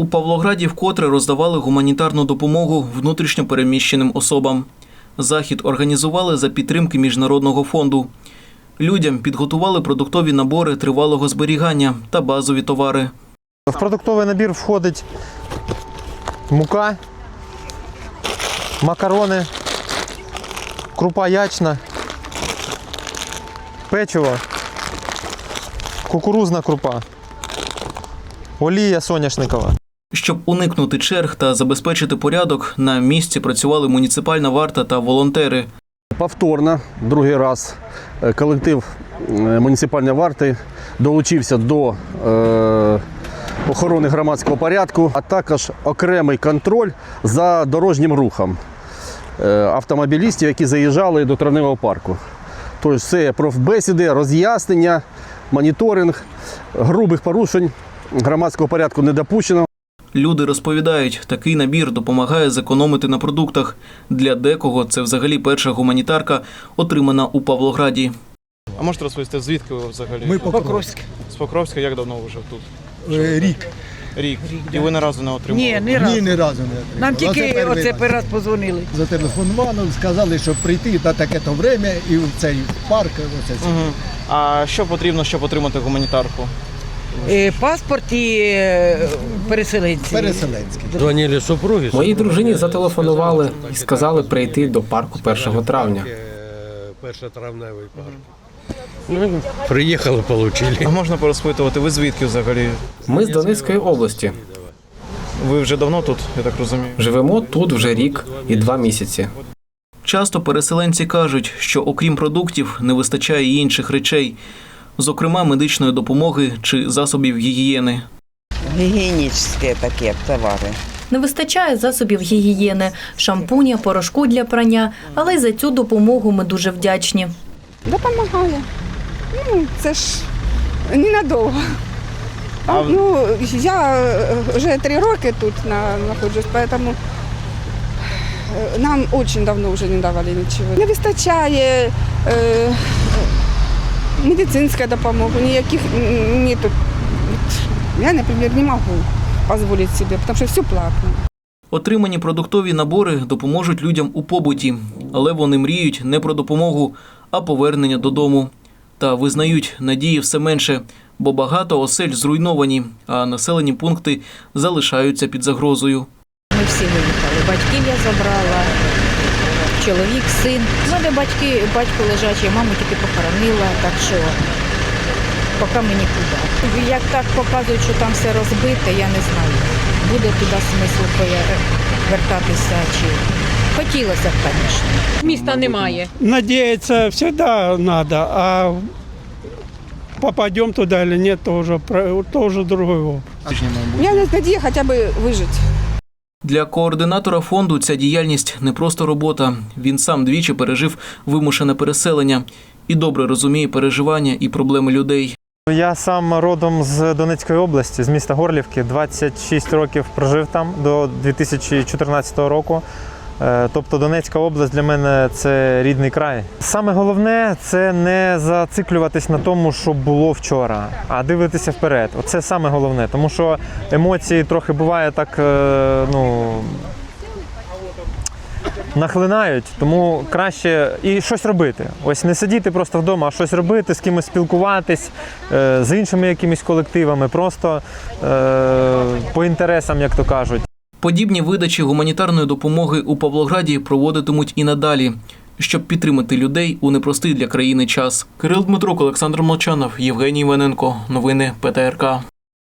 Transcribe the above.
У Павлограді вкотре роздавали гуманітарну допомогу внутрішньо переміщеним особам. Захід організували за підтримки Міжнародного фонду. Людям підготували продуктові набори тривалого зберігання та базові товари. В продуктовий набір входить мука, макарони, крупа ячна, печиво, кукурузна крупа, олія соняшникова. Щоб уникнути черг та забезпечити порядок, на місці працювали муніципальна варта та волонтери. Повторно, другий раз, е, колектив е, муніципальної варти долучився до е, охорони громадського порядку, а також окремий контроль за дорожнім рухом автомобілістів, які заїжджали до травневого парку. Тобто це профбесіди, роз'яснення, моніторинг, грубих порушень громадського порядку не допущено. Люди розповідають, такий набір допомагає зекономити на продуктах. Для декого це взагалі перша гуманітарка, отримана у Павлограді. А можете розповісти, звідки ви взагалі? Ми Покровськ. З Покровська, як давно ви вже тут? Е, Рік. Рік. І ви ні разу не отримали? Ні, ні Ні, разу. ні разу не отримав. Нам Оце тільки перший оце перший раз позвонили. Зателефонували, сказали, що прийти на таке-то время і в цей парк. Оце. Угу. А що потрібно, щоб отримати гуманітарку? Е, Паспорт і е, переселенці. Переселенський. Дзвонили супруги. Моїй дружині зателефонували і сказали прийти до парку 1 травня. Першотравневий парк. Ну, приїхали, получили. А можна порозпитувати, ви звідки взагалі? Ми з Донецької області. Ви вже давно тут, я так розумію. Живемо тут вже рік і два місяці. Часто переселенці кажуть, що окрім продуктів не вистачає й інших речей, зокрема медичної допомоги чи засобів гігієни. Гігієнічні такі товари. Не вистачає засобів гігієни, шампуня, порошку для прання, але й за цю допомогу ми дуже вдячні. Допомагає. Ну, це ж ненадовго. А- Ну, я е, вже три роки тут знаходжусь, тому е, нам дуже давно вже не давали нічого. Не вистачає е, медицинської допомоги, ніяких м, ні тут. Я, наприклад, не можу дозволити собі, тому що все платно. Отримані продуктові набори допоможуть людям у побуті, але вони мріють не про допомогу, а повернення додому. Та визнають, надії все менше, бо багато осель зруйновані, а населені пункти залишаються під загрозою. Ми всі виїхали. Батьків я забрала, чоловік, син. У мене батьки, батько лежачий, маму тільки похоронила, так що поки ми нікуди. Як так показують, що там все розбите, я не знаю. Буде туди смисл поя- вертатися чи хотілося б, звісно. Міста немає. Надеяться всегда надо, а попадем туда или нет, то уже, про- то уже другой вопрос. У мене надія хоча б вижити. Для координатора фонду ця діяльність не просто робота. Він сам двічі пережив вимушене переселення і добре розуміє переживання і проблеми людей. Я сам родом з Донецької області, з міста Горлівки. 26 років прожив там до 2014 року. Е, Тобто Донецька область для мене це рідний край. Саме головне це не зациклюватись на тому, що було вчора, а дивитися вперед. Оце саме головне, тому що емоції трохи буває так, е, ну. Нахлинають, тому краще і щось робити. Ось не сидіти просто вдома, а щось робити, з кимось спілкуватись, е, з іншими якимись колективами, просто по інтересам, як то кажуть. Подібні видачі гуманітарної допомоги у Павлограді проводитимуть і надалі, щоб підтримати людей у непростий для країни час. Кирил Дмитрук, Олександр Молчанов, Євгеній Іваненко. Новини ПТРК.